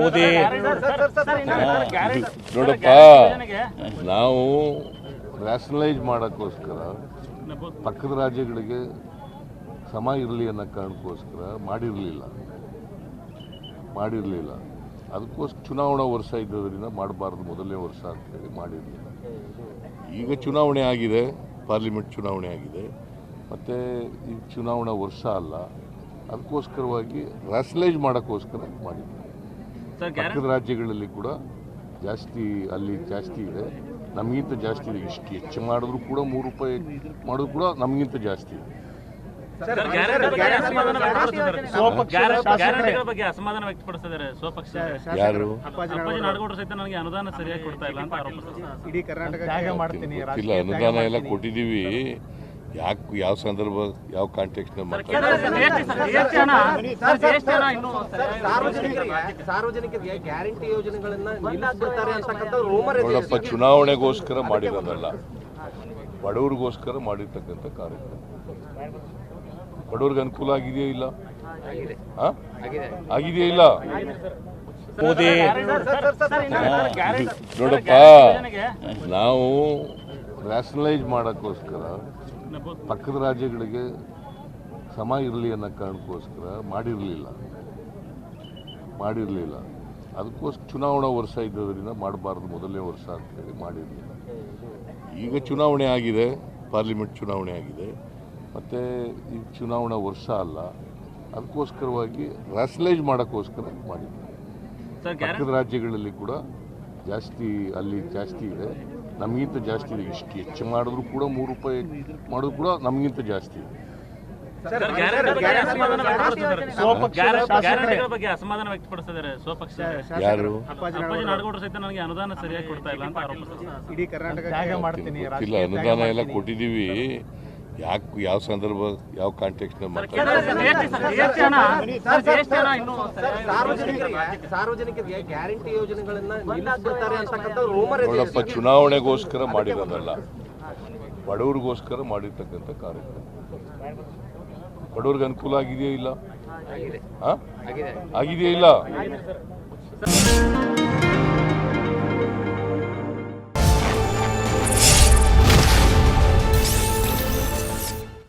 ಮೋದಿ. ನೋಡಪ್ಪ ನಾವು ರ್ಯಾಷನಲೈಸ್ ಮಾಡೋಕ್ಕೋಸ್ಕರ ಪಕ್ಕದ ರಾಜ್ಯಗಳಿಗೆ ಸಮ ಇರಲಿ ಅನ್ನೋ ಕಾರಣಕ್ಕೋಸ್ಕರ ಮಾಡಿರಲಿಲ್ಲ. ಮಾಡಿರಲಿಲ್ಲ. ಅದಕ್ಕೋಸ್ಕರ ಚುನಾವಣಾ ವರ್ಷ ಇದ್ದದರಿಂದ ಮಾಡಬಾರ್ದು ಮೊದಲನೇ ವರ್ಷ ಅಂತೇಳಿ ಮಾಡಿರಲಿಲ್ಲ. ಈಗ ಚುನಾವಣೆ ಆಗಿದೆ ಪಾರ್ಲಿಮೆಂಟ್ ಚುನಾವಣೆ ಆಗಿದೆ. ಮತ್ತು ಈ ಚುನಾವಣಾ ವರ್ಷ ಅಲ್ಲ ಅದಕ್ಕೋಸ್ಕರವಾಗಿ ರ್ಯಾಷನಲೈಸ್ ಮಾಡೋಕ್ಕೋಸ್ಕರ ಮಾಡಿದ್ವಿ. ಪಕ್ಕದ ರಾಜ್ಯಗಳಲ್ಲಿ ಕೂಡ ಜಾಸ್ತಿ ಅಲ್ಲಿ ಜಾಸ್ತಿ ಇದೆ. ನಮಗಿಂತ ಜಾಸ್ತಿ ಇದೆ. ಇಷ್ಟು ಹೆಚ್ಚು ಮಾಡಿದ್ರು ಕೂಡ ಮೂರು ರೂಪಾಯಿ ಮಾಡಿದ್ರು ಕೂಡ ನಮಗಿಂತ ಜಾಸ್ತಿ ಇದೆ. ಅಸಮಾಧಾನ ವ್ಯಕ್ತಪಡಿಸಿದ್ದಾರೆ. ಸ್ವಪಕ್ಷ ಯಾರು? ಸಹಿತ ನನಗೆ ಅನುದಾನ ಸರಿಯಾಗಿ ಕೊಡ್ತಾ ಇಲ್ಲ ಅಂತ ಮಾಡ್ತೀನಿ. ಗೊತ್ತಿಲ್ಲ. ಅನುದಾನ ಎಲ್ಲ ಕೊಟ್ಟಿದ್ದೀವಿ. ಯಾಕೆ ಯಾವ ಸಂದರ್ಭ ಯಾವ ಕಾಂಟೆಕ್ಸ್ಟ್ ಸಾರ್ವಜನಿಕರಿಗೆ ಸಾರ್ವಜನಿಕರಿಗೆ ಗ್ಯಾರಂಟಿ ಯೋಜನೆಗಳನ್ನ ನಿಲ್ಲಿಸ್ಬಿಡ್ತಾರೆ ಅಂತಕ್ಕಂಥ ರೂಮರ್ ಇದೆ ನೋಡಪ್ಪ ಚುನಾವಣೆಗೋಸ್ಕರ ಮಾಡಿರೋದಲ್ಲ ಬಡವ್ರಿಗೋಸ್ಕರ ಮಾಡಿರ್ತಕ್ಕಂಥ ಕಾರ್ಯಕ್ರಮ ಬಡವ್ರಿಗೆ ಅನುಕೂಲ ಆಗಿದೆಯಾ ಇಲ್ಲ? ಆಗಿದೆಯಾ ಇಲ್ಲ ಮೋದಿ ನೋಡಪ್ಪ ನಾವು ರ್ಯಾಷನಲೈಸ್ ಮಾಡೋಕ್ಕೋಸ್ಕರ ಪಕ್ಕದ ರಾಜ್ಯಗಳಿಗೆ ಸಮ ಇರಲಿ ಅನ್ನೋ ಕಾರಣಕ್ಕೋಸ್ಕರ ಮಾಡಿರಲಿಲ್ಲ. ಮಾಡಿರಲಿಲ್ಲ. ಅದಕ್ಕೋಸ್ಕರ ಚುನಾವಣಾ ವರ್ಷ ಇದ್ದದರಿಂದ ಮಾಡಬಾರ್ದು ಮೊದಲನೇ ವರ್ಷ ಅಂತೇಳಿ ಮಾಡಿರಲಿಲ್ಲ. ಈಗ ಚುನಾವಣೆ ಆಗಿದೆ ಪಾರ್ಲಿಮೆಂಟ್ ಚುನಾವಣೆ ಆಗಿದೆ. ಮತ್ತು ಈ ಚುನಾವಣಾ ವರ್ಷ ಅಲ್ಲ ಅದಕ್ಕೋಸ್ಕರವಾಗಿ ರ್ಯಾಷನಲೈಸ್ ಮಾಡೋಕ್ಕೋಸ್ಕರ ಮಾಡಿದ್ದೆ ಪಕ್ಕದ ರಾಜ್ಯಗಳಲ್ಲಿ ಕೂಡ ಜಾಸ್ತಿ ಅಲ್ಲಿ ಜಾಸ್ತಿ ಇದೆ. ನಮಗಿಂತ ಜಾಸ್ತಿ ಇದೆ. ಇಷ್ಟು ಹೆಚ್ಚು ಮಾಡಿದ್ರು ಕೂಡ ಮೂರು ರೂಪಾಯಿ ಮಾಡಿದ್ರು ಕೂಡ ನಮಗಿಂತ ಜಾಸ್ತಿ ಇದೆ. ಗ್ಯಾರಂಟಿಗಳ ಬಗ್ಗೆ ಅಸಮಾಧಾನ ವ್ಯಕ್ತಪಡಿಸಿದ್ದಾರೆ ಸ್ವಪಕ್ಷ ಯಾರು? ಅಪ್ಪಾಜಿ ನಾಡಗೌಡರು ಸಹಿತ ನನಗೆ ಅನುದಾನ ಸರಿಯಾಗಿ ಕೊಡ್ತಾ ಇಲ್ಲ ಅಂತ ಆರೋಪಿಸಿದ್ದಾರೆ ಗೊತ್ತಿಲ್ಲ ಅನುದಾನ ಎಲ್ಲ ಕೊಟ್ಟಿದ್ದೀವಿ. ಯಾಕೆ ಯಾವ ಸಂದರ್ಭ ಯಾವ ಕಾಂಟೆಕ್ಸ್ ನೋಡಪ್ಪ ಚುನಾವಣೆಗೋಸ್ಕರ ಮಾಡಿರೋದಲ್ಲ. ಬಡವ್ರಿಗೋಸ್ಕರ ಮಾಡಿರ್ತಕ್ಕಂಥ ಕಾರ್ಯಕ್ರಮ. ಬಡವ್ರಿಗೆ ಅನುಕೂಲ ಆಗಿದೆಯಾ ಇಲ್ಲ? ಆ? ಆಗಿದೆಯಾ ಇಲ್ಲ?